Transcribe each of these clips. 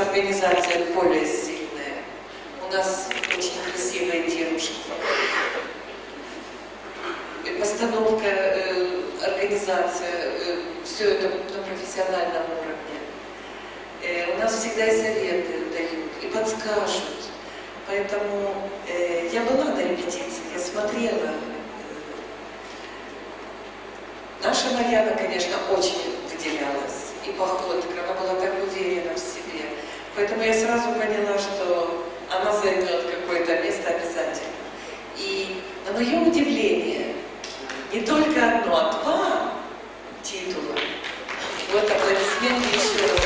организация более сильная. У нас очень красивые девушки. И постановка, э, организация, все это на профессиональном уровне. Э, у нас всегда и советы дают, и подскажут. Поэтому э, я была на репетиции, я смотрела. Э, Наша Марьяна, конечно, очень выделялась. И походка, Поэтому я сразу поняла, что она займет какое-то место обязательно. И на мое удивление, не только одно, а два титула. Вот аплодисменты еще раз.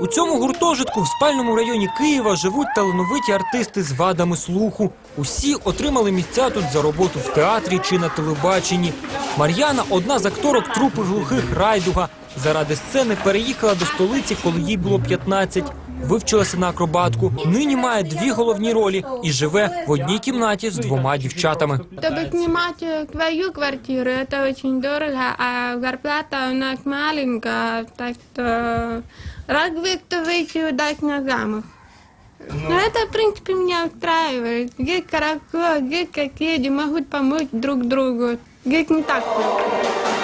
У цьому гуртожитку в спальному районі Києва живуть талановиті артисти з вадами слуху. Усі отримали місця тут за роботу в театрі чи на телебаченні. Мар'яна одна з акторок трупи глухих райдуга. Заради сцени переїхала до столиці, коли їй було 15. Вивчилася на акробатку. Нині має дві головні ролі і живе в одній кімнаті з двома дівчатами. Чтобы снимать э, твою квартиру, это очень дорого, а зарплата у нас маленькая, так что разве кто выйти удать на замок. Но это, в принципе, меня устраивает. Здесь хорошо, здесь соседи могут помочь друг другу. Здесь не так плохо. Так